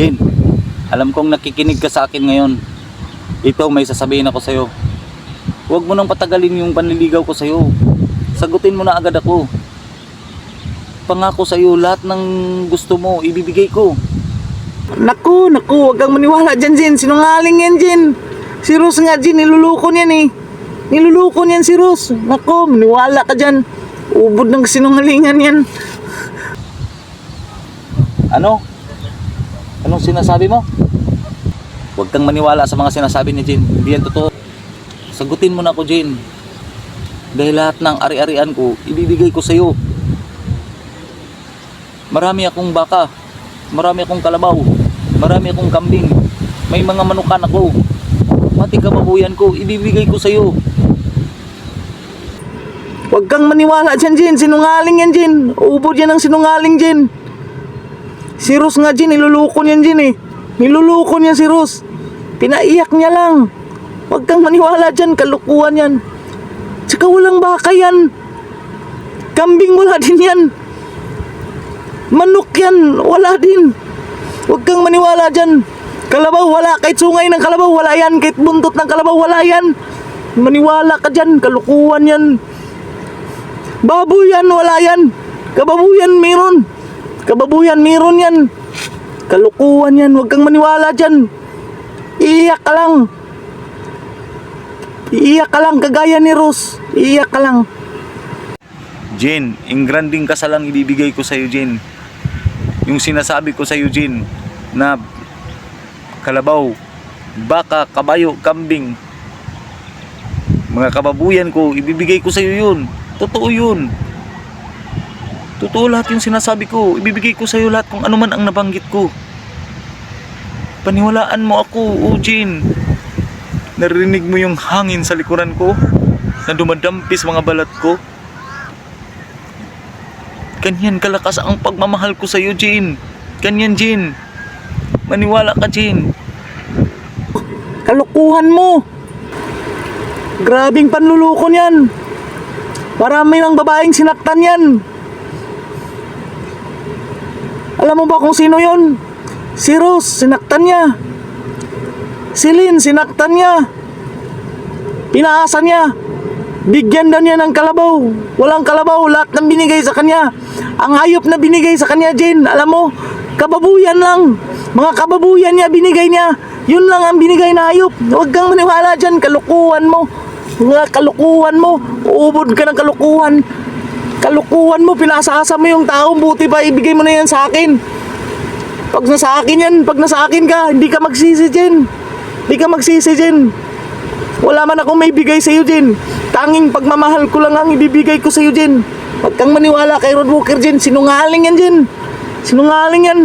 Jane, alam kong nakikinig ka sa akin ngayon. Ito, may sasabihin ako sa'yo. Huwag mo nang patagalin yung panliligaw ko sa'yo. Sagutin mo na agad ako. Pangako sa'yo, lahat ng gusto mo, ibibigay ko. Naku, naku, wag kang maniwala dyan, Jin. Sinungaling yan, Jin. Si Rose nga, Jin, niluluko niyan eh. Niluluko niyan si Rose. Naku, maniwala ka dyan. Ubod ng sinungalingan yan. Ano? Anong sinasabi mo? Huwag kang maniwala sa mga sinasabi ni Jane. Hindi yan totoo. Sagutin mo na ako, Jane. Dahil lahat ng ari-arian ko, ibibigay ko sa'yo. Marami akong baka. Marami akong kalabaw. Marami akong kambing. May mga manukan ako. Pati kababuyan ko, ibibigay ko sa'yo. Huwag kang maniwala dyan, Jin. Sinungaling yan, Jin. Ubod yan ng sinungaling, Jin. Si Rose nga, Jin, niluluko niyan, Jin eh. Niluluko niya si Rose. Pinaiyak niya lang. Huwag kang maniwala dyan, kalukuhan yan. Tsaka walang baka yan. Kambing wala din yan. Manok yan, wala din. Huwag kang maniwala dyan. Kalabaw, wala. Kahit sungay ng kalabaw, wala yan. Kahit buntot ng kalabaw, wala yan. Maniwala ka dyan, kalukuhan yan. Baboy yan, wala yan. Kababuyan, meron. Kababuyan, meron yan. Kalukuhan yan, huwag kang maniwala dyan. Iiyak ka lang. Iiyak ka lang, kagaya ni Rose. Iiyak ka lang. Jane, ingranding kasalang ibibigay ko sa'yo, Jane. Yung sinasabi ko sa'yo, Jane, na kalabaw, baka, kabayo, kambing, mga kababuyan ko, ibibigay ko sa'yo yun. Totoo yun. Totoo lahat yung sinasabi ko. Ibibigay ko sa'yo lahat kung ano man ang nabanggit ko. Paniwalaan mo ako, Jane. Narinig mo yung hangin sa likuran ko na dumadampis mga balat ko. Ganyan kalakas ang pagmamahal ko sa iyo, Jane. Ganyan, Jane. Maniwala ka, Jane. Kalukuhan mo. Grabing panluloko niyan. Marami ng babaeng sinaktan yan. Alam mo ba kung sino yon? Si Rose, sinaktan niya. Si Lynn, sinaktan niya. Pinaasa niya. Bigyan daw niya ng kalabaw. Walang kalabaw, lahat ng binigay sa kanya. Ang hayop na binigay sa kanya, Jane, alam mo, kababuyan lang. Mga kababuyan niya, binigay niya. Yun lang ang binigay na hayop. Huwag kang maniwala dyan, kalukuhan mo. Mga kalukuhan mo. Uubod ka ng kalukuhan. Kalukuhan mo, pinasasa mo yung taong buti pa, ibigay mo na yan sa akin. Pag nasa akin yan, pag nasa akin ka, hindi ka magsisi, Jen. Hindi ka magsisi, Jen. Wala man akong may bigay sa iyo, Jen. Tanging pagmamahal ko lang ang ibibigay ko sa iyo, Jen. Huwag kang maniwala kay Rod Walker, Jen. Sinungaling yan, Jen. Sinungaling yan.